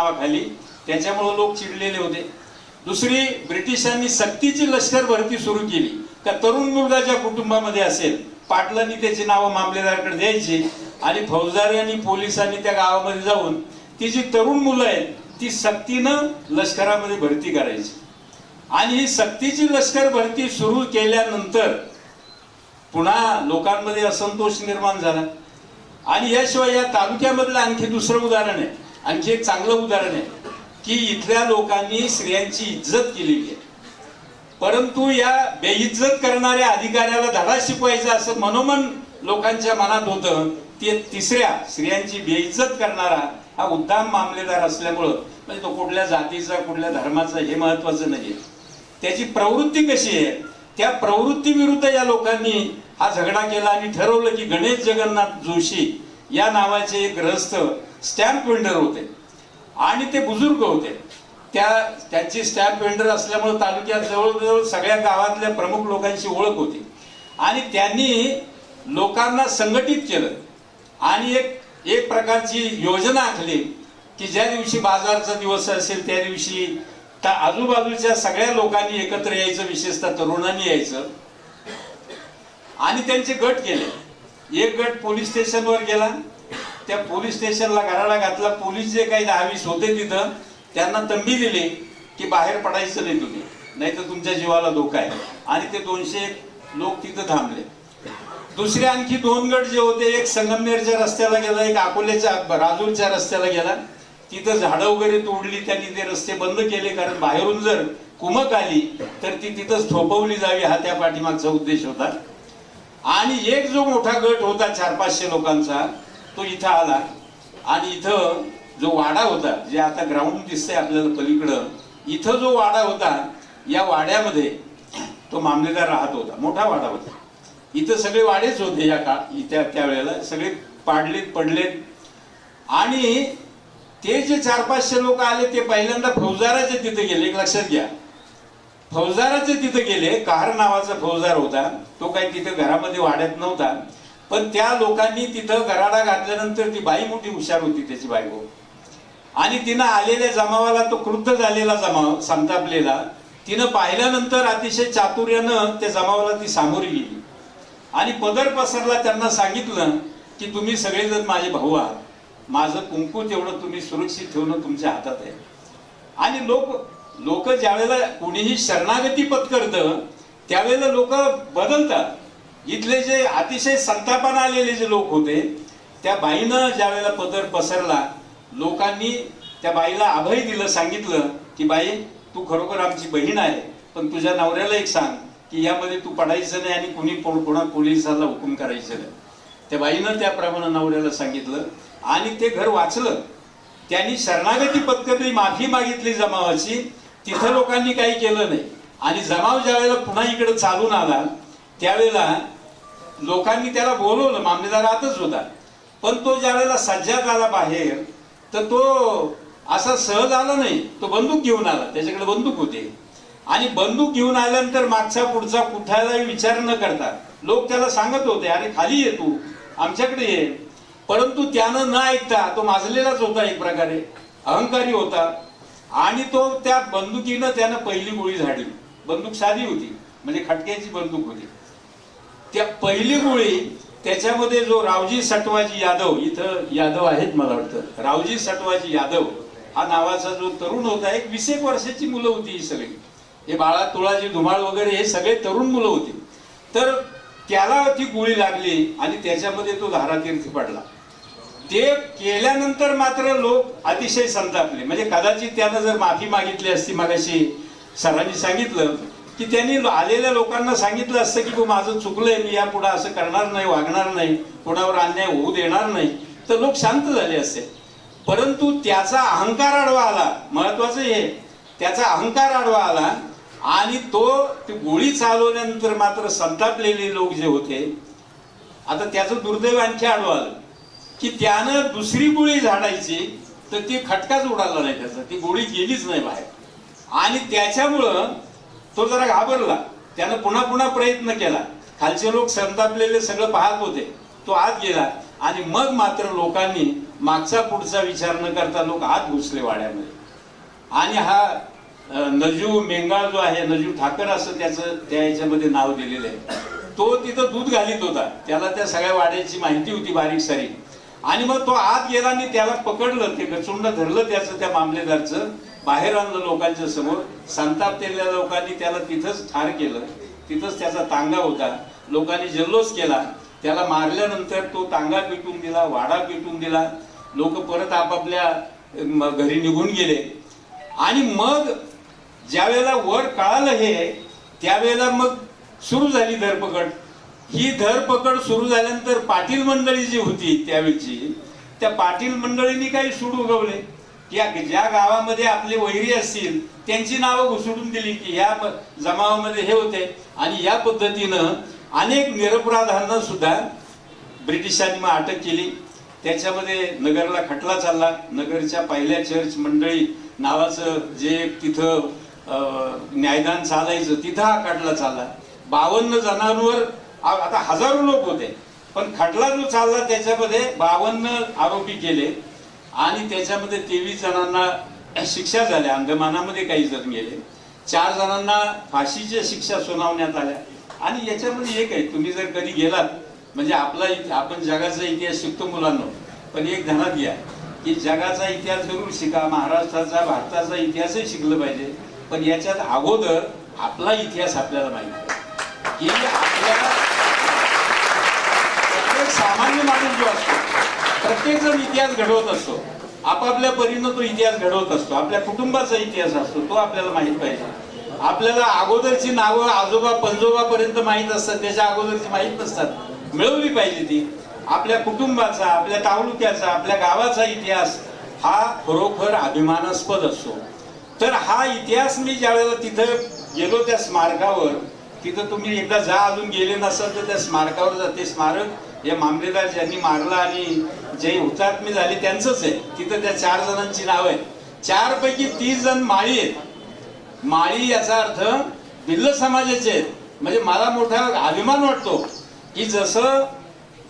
नावाखाली त्याच्यामुळे लोक चिडलेले होते. दुसरी ब्रिटिशांनी सक्तीची लष्कर भरती सुरू केली. का तरुण मुलगा ज्या कुटुंबामध्ये असेल पाटलांनी त्याची नावं मामलेदाराकडे द्यायची आणि फौजदारी आणि पोलिसांनी त्या गावामध्ये जाऊन ती जी तरुण मुलं आहेत ती सक्तीनं लष्करामध्ये भरती करायची. आणि ही सक्तीची लष्कर भरती सुरू केल्यानंतर पुन्हा लोकांमध्ये असंतोष निर्माण झाला. आणि याशिवाय या तालुक्यामधलं आणखी दुसरं उदाहरण आहे. आणखी एक चांगलं उदाहरण आहे की इथल्या लोकांनी स्त्रियांची इज्जत केलेली आहे. परंतु या बेइज्जत करणाऱ्या अधिकाऱ्याला धडा शिकवायचा असं मनोमन लोकांच्या मनात होतं ते तिसऱ्या स्त्रियांची बेइज्जत करणारा हा उद्दाम मामलेदार असल्यामुळं म्हणजे तो कुठल्या जातीचा कुठल्या धर्माचा हे महत्वाचं नाही त्याची प्रवृत्ती कशी आहे? त्या प्रवृत्तीविरुद्ध या लोकांनी हा झगडा केला आणि ठरवलं की गणेश जगन्नाथ जोशी या नावाचे एक ग्रहस्थ स्टॅम्प वेंडर होते. आणि ते बुजुर्ग होते. त्या त्यांची स्टॅम्प वेंडर असल्यामुळे तालुक्यात जवळजवळ सगळ्या गावातल्या प्रमुख लोकांची ओळख होती. आणि त्यांनी लोकांना संघटित केलं. आणि एक एक प्रकारची योजना आखली की ज्या दिवशी बाजारचा दिवस असेल त्या दिवशी त्या आजूबाजूच्या सगळ्या लोकांनी एकत्र यायचं विशेषतः तरुणांनी यायचं. आणि त्यांचे गट केले. एक गट पोलीस स्टेशनवर गेला. त्या पोलीस स्टेशनला घराला घातला. पोलीस जे काही दहावीस होते तिथं त्यांना तंबी दिली की बाहेर पडायचं नाही तुम्ही. नाही तर तुमच्या जीवाला धोका आहे. आणि ते दोनशे लोक तिथं थांबले. दुसरे आणखी दोन गट जे होते एक संगमनेरच्या रस्त्याला गेला एक अकोल्याच्या राजूरच्या रस्त्याला गेला. तिथं झाडं वगैरे तोडली त्यांनी ते रस्ते बंद केले. कारण बाहेरून जर कुमक आली तर ती तिथंच थोपवली जावी हा त्या पाठीमागचा उद्देश होता. आणि एक जो मोठा गट होता चार पाचशे लोकांचा तो इथं आला. आणि इथं जो वाडा होता जे आता ग्राउंड दिसतंय आपल्याला पलीकडं इथं जो वाडा होता या वाड्यामध्ये तो मामलेदार राहत होता मोठा वाडा होता. इथं सगळे वाडेच होते या का त्या त्यावेळेला सगळे पाडलेत पडलेत. आणि ते जे चार पाचशे लोक आले ते पहिल्यांदा फौजदाराचे तिथे गेले एक लक्षात घ्या. फौजदाराचे तिथे गेले कार नावाचा फौजदार होता तो काही तिथे घरामध्ये वाड्यात नव्हता. पण त्या लोकांनी तिथं गराडा घातल्यानंतर ती बाई मोठी हुशार होती त्याची बायको. आणि तिनं आलेल्या जमावाला तो क्रुद्ध झालेला जमाव संतापलेला तिनं पाहिल्यानंतर अतिशय चातुर्यानं त्या जमावाला ती सामोरी गेली. आणि पदर पसरला त्यांना सांगितलं की तुम्ही सगळेजण माझे भाऊ आहात. माझं कुंकू तेवढं तुम्ही सुरक्षित ठेवणं तुमच्या हातात आहे. आणि लोक लोक ज्यावेळेला कुणीही शरणागती पत्करतं त्यावेळेला लोक बदलतात. इथले जे अतिशय संतापानं आलेले जे लोक होते त्या बाईनं ज्यावेळेला पदर पसरला लोकांनी त्या बाईला अभय दिलं सांगितलं की बाई तू खरोखर आमची बहीण आहे पण तुझ्या नवऱ्याला एक सांग की यामध्ये तू पडायचं नाही आणि कुणी कोणा पोलिसाला हुकूम करायचं नाही. त्या बाईनं त्याप्रमाणे नवऱ्याला सांगितलं आणि ते घर वाचलं. त्यांनी शरणागती पत्करली माफी मागितली जमावाची. तिथं लोकांनी काही केलं नाही. आणि जमाव ज्यावेळेला पुन्हा इकडे चालून आला त्यावेळेला लोकांनी त्याला बोलवलं मामलेदारातच होता. पण तो ज्या वेळेला सज्जात आला बाहेर तर तो असा सहज आला नाही. तो बंदूक घेऊन आला. त्याच्याकडे बंदूक होते. आणि बंदूक घेऊन आल्यानंतर मागचा पुढचा कुठालाही विचार न करता लोक त्याला सांगत होते अरे खाली ये तू. आमच्याकडे ये. परंतु त्यानं न ऐकता तो माजलेलाच होता एक प्रकारे. अहंकारी होता. आणि तो त्या बंदुकीनं त्यानं पहिली गोळी झाडली. बंदूक साधी होती. म्हणजे खटक्याची बंदूक होती. त्या पहिली गोळी त्याच्यामध्ये जो रावजी सटवाजी यादव इथं यादव आहेत मला वाटतं. रावजी सटवाजी यादव हा नावाचा जो तरुण होता एक वीस एक वर्षाची मुलं होती ही सगळी. हे बाळा तुळाजी धुमाळ वगैरे हे सगळे तरुण मुलं होती. तर त्याला ती गोळी लागली आणि त्याच्यामध्ये तो धारातीर्थी पडला. ते केल्यानंतर मात्र लोक अतिशय संतापले. म्हणजे कदाचित त्यानं जर माफी मागितली असती मगाशी सरांनी सांगितलं की त्यांनी आलेल्या लोकांना सांगितलं असतं की माझं चुकलंय मी यापुढे असं करणार नाही वागणार नाही कोणावर अन्याय होऊ देणार नाही तर लोक शांत झाले असते. परंतु त्याचा अहंकार आडवा आला. महत्वाचं हे त्याचा अहंकार आडवा आला आणि तो ती गोळी चालवल्यानंतर मात्र संतापलेले लोक जे होते आता त्याचं दुर्दैव आणखी आडवं आलं. की त्यानं दुसरी गोळी झाडायची तर ती खटकाच उडाला नाही त्याचा. ती गोळी गेलीच नाही बाहेर. आणि त्याच्यामुळं तो जरा घाबरला. त्यानं पुन्हा पुन्हा प्रयत्न केला. खालचे लोक संतापलेले सगळं पाहत होते. तो आत गेला आणि मग मात्र लोकांनी मागचा पुढचा विचार न करता लोक आत घुसले वाड्यामध्ये. आणि हा नजू मेंगाळ जो आहे नजू ठाकर असं त्याचं त्या याच्यामध्ये नाव दिलेलं आहे. तो तिथं दूध घालीत होता. त्याला त्या सगळ्या वाड्याची माहिती होती बारीक सारी आणि मग तो आत गेला आणि त्याला पकडलं. ते गचुंड धरलं त्याचं त्या मामलेदारचं. बाहेर आणलं लोकांच्या समोर संतापलेल्या लोकांनी त्याला तिथंच ठार केलं तिथंच त्याचा तांगा होता. लोकांनी जल्लोष केला. त्याला मारल्यानंतर तो तांगा पेटून दिला वाडा पेटून दिला. लोक परत आपापल्या घरी निघून गेले. आणि मग ज्या वेळेला वर कळालं हे त्यावेळेला मग सुरू झाली धरपकड. ही धरपकड सुरू झाल्यानंतर पाटील मंडळी जी होती त्यावेळची त्या पाटील मंडळींनी काही सूड उगवले. की ज्या गावामध्ये आपले वैरी असतील त्यांची नावं घुसडून दिली की ह्या जमावामध्ये हे होते. आणि या पद्धतीनं अनेक निरपराधांना सुद्धा ब्रिटिशांनी मग अटक केली. त्याच्यामध्ये नगरला खटला चालला. नगरच्या पहिल्या चर्च मंडळी नावाचं जे तिथं अं, न्यायदान चालायचं तिथं हा खटला चालला. बावन्न जणांवर आता हजारो लोक होते. पण खटला जो चालला त्याच्यामध्ये बावन्न आरोपी केले. आणि त्याच्यामध्ये तेवीस जणांना शिक्षा झाल्या अंगमानामध्ये काही जण गेले. चार जणांना फाशीच्या शिक्षा सुनावण्यात आल्या. आणि याच्यामध्ये एक आहे तुम्ही जर कधी गेलात म्हणजे आपला आपण जगाचा इतिहास शिकतो मुलांना पण एक ध्यानात घ्या की जगाचा इतिहास जरूर शिका महाराष्ट्राचा भारताचा इतिहासही शिकलं पाहिजे पण याच्यात अगोदर आपला इतिहास आपल्याला माहिती की आपल्या सामान्य माणूस जो असतो प्रत्येक जण इतिहास घडवत असतो. आपापल्या परीनं तो इतिहास घडवत असतो. आपल्या कुटुंबाचा इतिहास असतो. तो आपल्याला माहीत पाहिजे. आपल्याला अगोदरची नावं आजोबा पंजोबा पर्यंत माहीत असतात. त्याच्या अगोदरची माहीत नसतात. मिळवली पाहिजे ती. आपल्या कुटुंबाचा आपल्या तालुक्याचा आपल्या गावाचा इतिहास हा खरोखर अभिमानास्पद असतो. तर हा इतिहास मी ज्या वेळेला तिथं गेलो त्या स्मारकावर तिथं तुम्ही एकदा जा अजून गेले नसाल तर त्या स्मारकावर जा. ते स्मारक या मामलेदार ज्यांनी मारला आणि जे हुतात्मे झाले त्यांचंच आहे. तिथं त्या चार जणांची नाव आहेत. चार पैकी तीस जण माळी आहेत. माळी याचा अर्थ भिल्ल समाजाचे आहेत. म्हणजे मला मोठा अभिमान वाटतो की जसं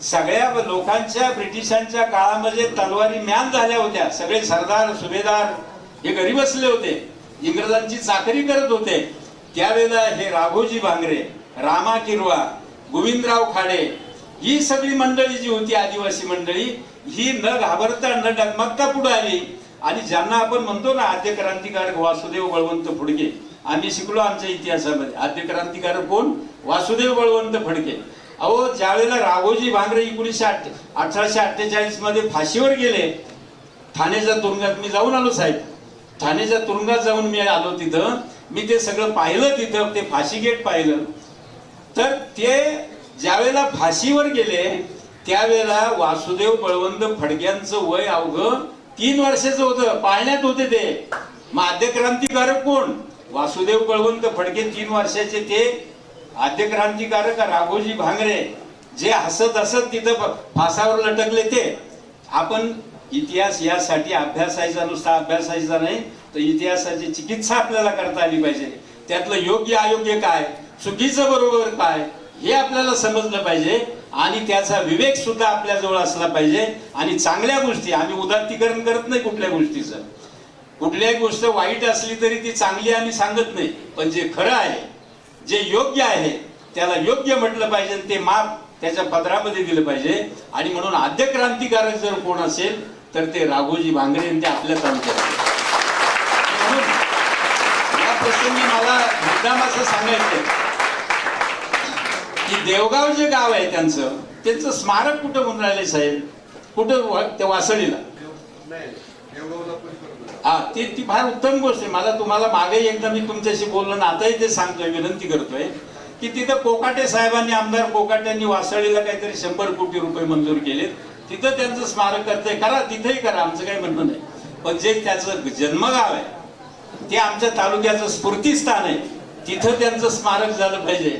सगळ्या लोकांच्या ब्रिटिशांच्या काळामध्ये तलवारी म्यान झाल्या होत्या. सगळे सरदार सुभेदार हे घरी बसले होते. इंग्रजांची चाकरी करत होते. त्यावेळेला हे राघोजी भांगरे रामा किरवा गोविंदराव खाडे ही सगळी मंडळी जी होती आदिवासी मंडळी ही न घाबरता न डगमगता पुढे आली. आणि ज्यांना आपण म्हणतो ना आद्य क्रांतिकारक वासुदेव बळवंत फुडके. आम्ही शिकलो आमच्या इतिहासामध्ये. आद्य क्रांतिकारक कोण? वासुदेव बळवंत फडके. अहो ज्यावेळेला राघोजी भांगरे एकोणीसशे अठ्ठे अठराशे अठ्ठेचाळीसमध्ये फाशीवर गेले ठाण्याच्या तुरुंगात मी जाऊन आलो साहेब. ठाण्याच्या तुरुंगात जाऊन मी आलो तिथं. मी ते सगळं पाहिलं तिथं ते फाशी गेट पाहिलं. तर ते ज्यावेळेला फाशीवर गेले त्यावेळेला वासुदेव बळवंत फडक्यांचं वय अवघ तीन वर्षाचं होतं. पाळण्यात होते ते. मग आद्य क्रांतिकारक कोण? वासुदेव बळवंत फडके तीन वर्षाचे ते आद्य क्रांतिकारक राघोजी भांगरे. जे हसत हसत तिथं फासावर लटकले ते. आपण इतिहास यासाठी अभ्यासायचा नुसता अभ्यासायचा नाही तर इतिहासाची चिकित्सा आपल्याला करता आली पाहिजे. त्यातलं योग्य अयोग्य काय? चुकीचं बरोबर काय? हे आपल्याला समजलं पाहिजे आणि त्याचा विवेक सुद्धा आपल्याजवळ असला पाहिजे आणि चांगल्या गोष्टी आम्ही उदात्तीकरण करत नाही कुठल्या गोष्टीचं. कुठल्याही गोष्ट वाईट असली तरी ती चांगली आम्ही सांगत नाही पण जे खरं आहे जे योग्य आहे त्याला योग्य म्हटलं पाहिजे आणि ते माप त्याच्या पदरामध्ये दिलं पाहिजे. आणि म्हणून आद्य क्रांतिकारक जर कोण असेल तर ते राघोजी भांगरे आणि ते आपल्या तालुक्यात. म्हणून या प्रसंगी मला मुद्दाम असं सांगायचं की देवगाव जे गाव आहे त्यांचं त्यांचं स्मारक कुठं म्हणून राहिले साहेब? कुठं ते त्या वासळीला? हा ती ती फार उत्तम गोष्ट आहे. मला तुम्हाला मागे एकदा मी तुमच्याशी बोललो ना आताही ते सांगतोय विनंती करतोय की तिथं कोकाटे साहेबांनी आमदार कोकाट्यांनी वासळीला काहीतरी शंभर कोटी रुपये मंजूर केलेत. तिथं त्यांचं स्मारक करतंय. करा तिथेही करा आमचं काही म्हणणं नाही. पण जे त्याचं जन्मगाव आहे ते आमच्या तालुक्याचं स्फूर्तीस्थान आहे. तिथं त्यांचं स्मारक झालं पाहिजे.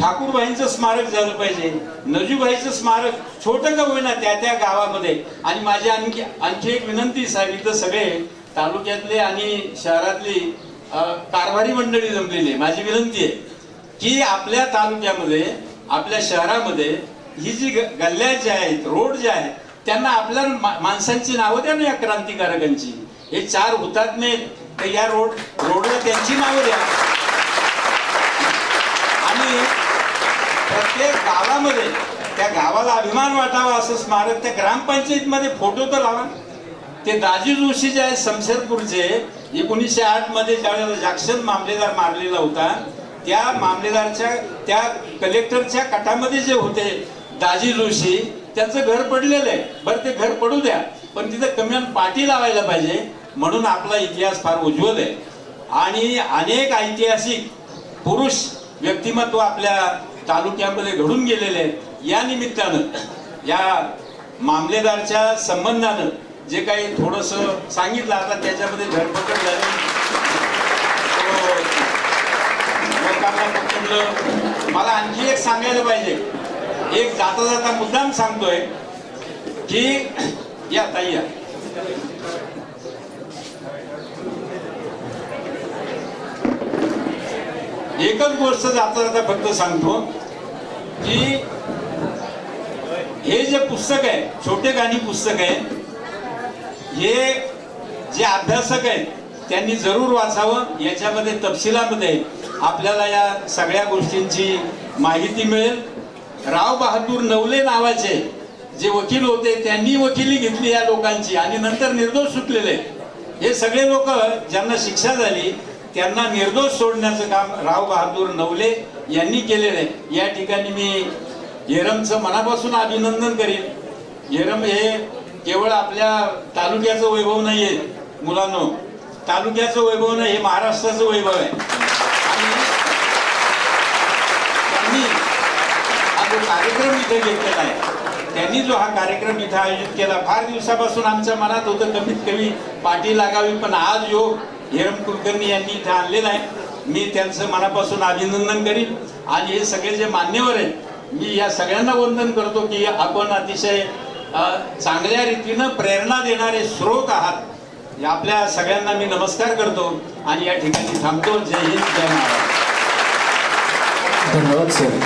ठाकूरबाईंचं स्मारक झालं पाहिजे. नजूबाईचं स्मारक छोटं का होईना त्या त्या गावामध्ये. आणि माझी आणखी आणखी एक विनंती साहेब इथं सगळे तालुक्यातले आणि शहरातली कारभारी मंडळी जमलेली आहे. माझी विनंती आहे की आपल्या तालुक्यामध्ये आपल्या शहरामध्ये ही जी गल्ल्या ज्या आहेत रोड जे आहेत त्यांना आपल्या मा- माणसांची नावं द्या ना या क्रांतिकारकांची. हे चार हुतात्मे तर या रोड रोडला त्यांची नावं द्या. आणि आपल्या गावामध्ये त्या गावाला अभिमान वाटावा असं स्मारक त्या ग्रामपंचायतीमध्ये फोटो तर लावा. ते दाजी जोशी जे आहेत शमशेरपूरचे एकोणीसशे आठमध्ये ज्यावेळेला जाक्षन मामलेदार मारलेला होता त्या मामलेदारच्या त्या कलेक्टरच्या कटामध्ये जे होते दाजी जोशी त्यांचं घर पडलेलं आहे. बरं ते घर पडू द्या पण तिथं कमी पाठी लावायला पाहिजे म्हणून आपला इतिहास फार उज्ज्वल आहे. आणि अनेक ऐतिहासिक पुरुष व्यक्तिमत्व आपल्या तालुक्यामध्ये घडून गेलेले आहेत या निमित्तानं या मामलेदारच्या संबंधानं जे काही थोडस सांगितलं आता त्याच्यामध्ये धरपकड झाली. हो. लोकांना पकडलं. मला आणखी एक सांगायला पाहिजे. एक जाता जाता मुद्दाम सांगतोय की या ताई या. एकच गोष्ट जाता जाता फक्त सांगतो. की हे जे पुस्तक आहे छोटे गाणी पुस्तक आहे हे जे अभ्यासक आहेत त्यांनी जरूर वाचावं. याच्यामध्ये तपशिलामध्ये आपल्याला या सगळ्या गोष्टींची माहिती मिळेल. राव बहादूर नवले नावाचे जे वकील होते त्यांनी वकिली घेतली या लोकांची आणि नंतर निर्दोष सुटलेले. हे सगळे लोक ज्यांना शिक्षा झाली त्यांना निर्दोष सोडण्याचं काम राव बहादूर नवले यांनी केलेलं आहे. या ठिकाणी मी येरमचं मनापासून अभिनंदन करीन. येरम हे केवळ आपल्या तालुक्याचं वैभव नाही आहे मुलांनो. तालुक्याचं वैभव नाही हे महाराष्ट्राचं वैभव आहे. आणि त्यांनी हा जो कार्यक्रम इथे घेतलेला आहे त्यांनी जो हा कार्यक्रम इथे आयोजित केला फार दिवसापासून आमच्या मनात होतं कमीत कमी पाठी लागावी पण आज योग हेरम कुलकर्णी यांनी इथे आणलेला आहे मी त्यांचं मनापासून अभिनंदन करीन. आणि हे सगळे जे मान्यवर आहेत मी या सगळ्यांना वंदन करतो की आपण अतिशय चांगल्या रीतीनं प्रेरणा देणारे स्रोत आहात. आपल्या सगळ्यांना मी नमस्कार करतो आणि या ठिकाणी थांबतो. जय हिंद जय महाराज धन्यवाद सर.